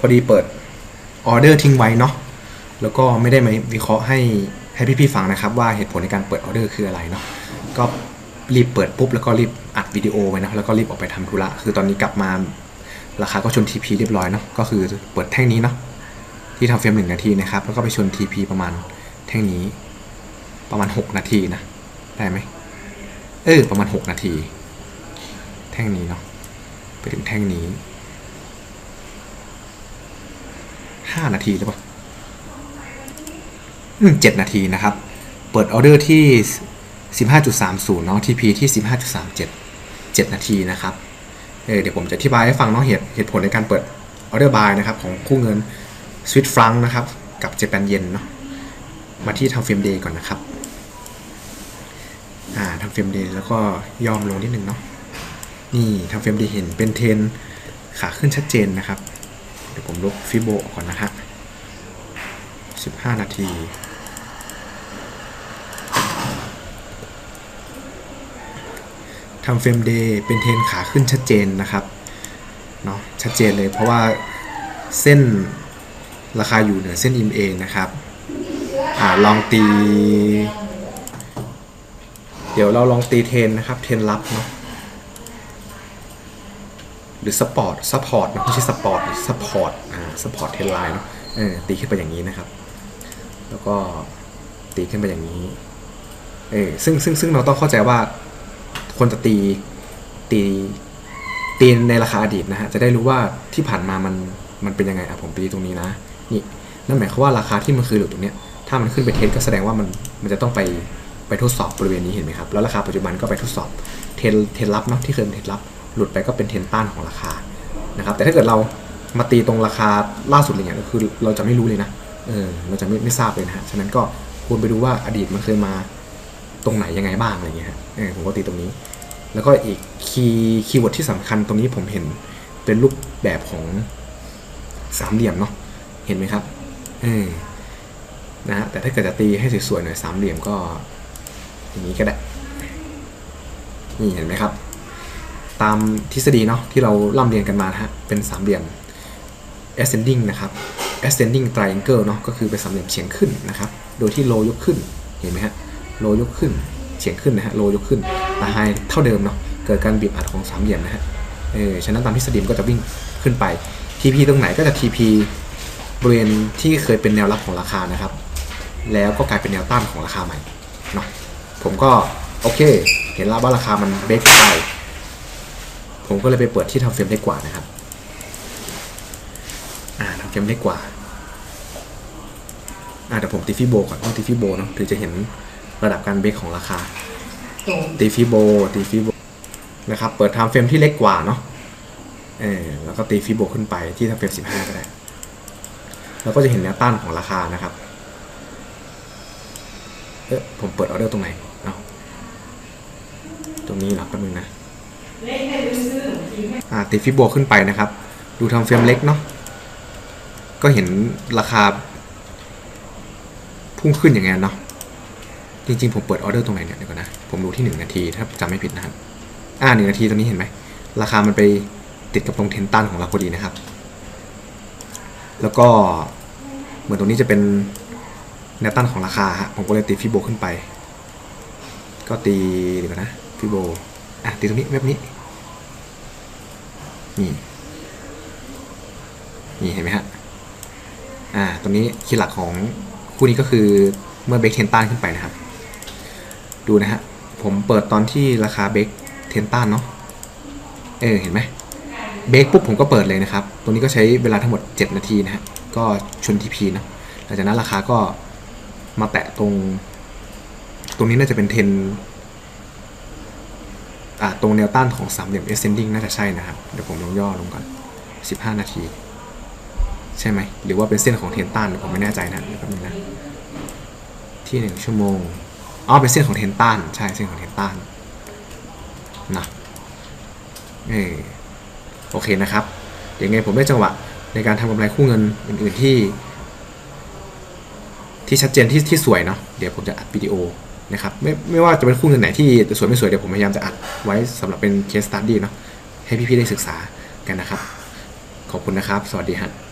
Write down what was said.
พอดีเปิดออเดอร์ทิ้งไว้เนาะแล้วก็ไม่ได้มาวิเคราะห์ให้ให้พี่ๆฟังนะครับว่าเหตุผลในการเปิดออเดอร์คืออะไรเนาะก็รีบเปิดปุ๊บแล้วก็รีบอัดวิดีโอไว้นะแล้วก็รีบออกไปทำธุระคือตอนนี้กลับมาราคาก็ชน TP เรียบร้อยเนาะก็คือเปิดแท่งนี้เนาะที่ทำเฟรมหนึ่งนาทีนะครับแล้วก็ไปชน TP ประมาณแท่งนี้ประมาณ 6 นาทีนะได้ไหมเออประมาณ 6 นาที แท่งนี้เนาะไปถึงแท่งนี้ ห้านาทีหรือเปล่าอืมเจ็ดนาทีนะครับ เปิดออเดอร์ที่สิบห้าจุดสามศูนย์เนาะ TP ที่สิบห้าจุดสามเจ็ดเจ็ดนาทีนะครับ เออเดี๋ยวผมจะอธิบายให้ฟังเนาะเหตุเหตุผลในการเปิดออเดอร์บายนะครับของคู่เงินสวิตฟรังนะครับ กับเจแปนเยนเนาะ มาที่ทำเฟรมเดย์ก่อนนะครับ อ่าทำเฟรมเดย์แล้วก็ยอมลงนิดนึงเนาะ นี่ทำเฟรมเดย์เห็นเป็นเทนขาขึ้นชัดเจนนะครับ ดี๋ยวผมลบฟิโบก่อนนะฮะ15 นาทีทำเฟรมเดย์เป็นเทนขาขึ้นชัดเจนนะครับเนาะชัดเจนเลยเพราะว่าเส้นราคาอยู่เหนือเส้นอิมเอนะครับอ่าลองตี เดี๋ยวเราลองตีเทนนะครับ เทนรับเนาะ หรือสปอร์ตซัพพอร์ตนะไม่ใช่สปอร์ตซัพพอร์ตอ่าซัพพอร์ตเทนไลน์เนาะเออตีขึ้นไปอย่างนี้นะครับ แล้วก็ตีขึ้นไปอย่างนี้เออซึ่งซึ่งซึ่งเราต้องเข้าใจว่าคนจะตีตีตีในราคาอดีตนะฮะจะได้รู้ว่าที่ผ่านมามันมันเป็นยังไงอะผมตีตรงนี้นะนี่นั่นหมายความว่าราคาที่มันคืออยู่ตรงเนี้ยถ้ามันขึ้นไปเทสก็แสดงว่ามันมันจะต้องไปไปทดสอบ บริเวณนี้เห็นไหมครับ แล้วราคาปัจจุบันก็ไปทดสอบเทนเทนรับเนาะที่เคยเป็นเทนรับ หลุดไปก็เป็นเทนต้านของราคานะครับแต่ถ้าเกิดเรามาตีตรงราคาล่าสุดอะไรเงี้ยก็คือเราจะไม่รู้เลยนะเออเราจะไม่ไม่ทราบเลยนะฮะฉะนั้นก็ควรไปดูว่าอดีตมันเคยมาตรงไหนยังไงบ้างอะไรเงี้ยฮะเออผมก็ตีตรงนี้ แล้วก็อีกคีย์คีย์เวิร์ดที่สำคัญตรงนี้ผมเห็นเป็นรูปแบบของสามเหลี่ยมเนาะเห็นไหมครับเออนะฮะแต่ถ้าเกิดจะตีให้สวยๆหน่อยสามเหลี่ยมก็อย่างนี้ก็ได้นี่เห็นไหมครับ ตามทฤษฎีเนาะที่เราล่ำเรียนกันมานะฮะเป็นสามเหลี่ยม ascending นะครับ ascending triangle เนาะก็คือเป็นสามเหลี่ยมเฉียงขึ้นนะครับ โดยที่ low ยกขึ้นเห็นไหมฮะ low ยกขึ้นเฉียงขึ้นนะฮะ low ยกขึ้นแต่ high เท่าเดิมเนาะเกิดการบีบอัดของสามเหลี่ยมนะฮะเออฉะนั้นตามทฤษฎีก็จะวิ่งขึ้นไป TP ตรงไหนก็จะ TP บริเวณที่เคยเป็นแนวรับของราคานะครับ แล้วก็กลายเป็นแนวต้านของราคาใหม่เนาะผมก็โอเค เห็นแล้วว่าราคามันเบรกไป ผมก็เลยไปเปิดที่ทำเฟรมเล็กกว่านะครับ อ่าทำเฟรมเล็กกว่า อ่าเดี๋ยวผมตีฟิโบก่อนต้องตีฟิโบเนาะถึงจะเห็นระดับการเบรกของราคาตีฟิโบตีฟิโบนะครับเปิดทำเฟรมที่เล็กกว่าเนาะเออแล้วก็ตีฟิโบขึ้นไปที่ทำเฟรม15 ก็ได้แล้วก็จะเห็นแนวต้านของราคานะครับ เออผมเปิดออเดอร์ตรงไหน เอาตรงนี้หรอแป๊บนึงนะ อ่าตีฟิโบขึ้นไปนะครับ ดูทำเฟรมเล็กเนาะก็เห็นราคา พุ่งขึ้นอย่างเงี้ยเนาะจริงๆ ผมเปิดออเดอร์ตรงไหนเนี่ยเดี๋ยวก่อนนะ ผมดูที่ 1 นาทีถ้าจำไม่ผิดนะครับ อ่าหนึ่งนาทีตรงนี้เห็นไหม ราคามันไปติดกับตรงเทนตันของเราพอดีนะครับ แล้วก็เหมือนตรงนี้จะเป็นแนวต้านของราคาฮะผมก็เลยตีฟิโบขึ้นไป ก็ตีเดี๋ยวก่อนนะฟิโบอะตีตรงนี้แบบนี้ นี่นี่เห็นไหมฮะอ่าตรงนี้คีย์หลักของคู่นี้ก็คือเมื่อเบรกเทนตันขึ้นไปนะครับ ดูนะฮะผมเปิดตอนที่ราคาเบรกเทนตันเนาะเออเห็นไหมเบรกปุ๊บผมก็เปิดเลยนะครับ ตรงนี้ก็ใช้เวลาทั้งหมด 7 นาทีนะฮะ ก็ชนทีพีนะหลังจากนั้นราคาก็มาแตะตรง ตรงนี้น่าจะเป็นเทน ตรงแนวต้านของสามเหลี่ยม ascending น่าจะใช่นะครับ เดี๋ยวผมลองย่อลงก่อน 15 นาที ใช่ไหม หรือว่าเป็นเส้นของเทนต้านเดี๋ยวผมไม่แน่ใจนะเดี๋ยวแป๊บนึงนะ ที่ 1 ชั่วโมง อ๋อ เป็นเส้นของเทนต้าน ใช่ เส้นของเทนต้าน นะเออโอเคนะครับเดี๋ยวไงผมได้จังหวะในการทำกำไรคู่เงินอื่น ๆที่ ที่ชัดเจนที่ที่สวยเนาะ เดี๋ยวผมจะอัดวิดีโอ นะครับไม่ไม่ว่าจะเป็นคู่เงินไหนที่สวยไม่สวยเดี๋ยวผมพยายามจะอัดไว้สำหรับเป็นเคสตัดดี้เนาะให้พี่ๆได้ศึกษากันนะครับ ขอบคุณนะครับ สวัสดีฮะ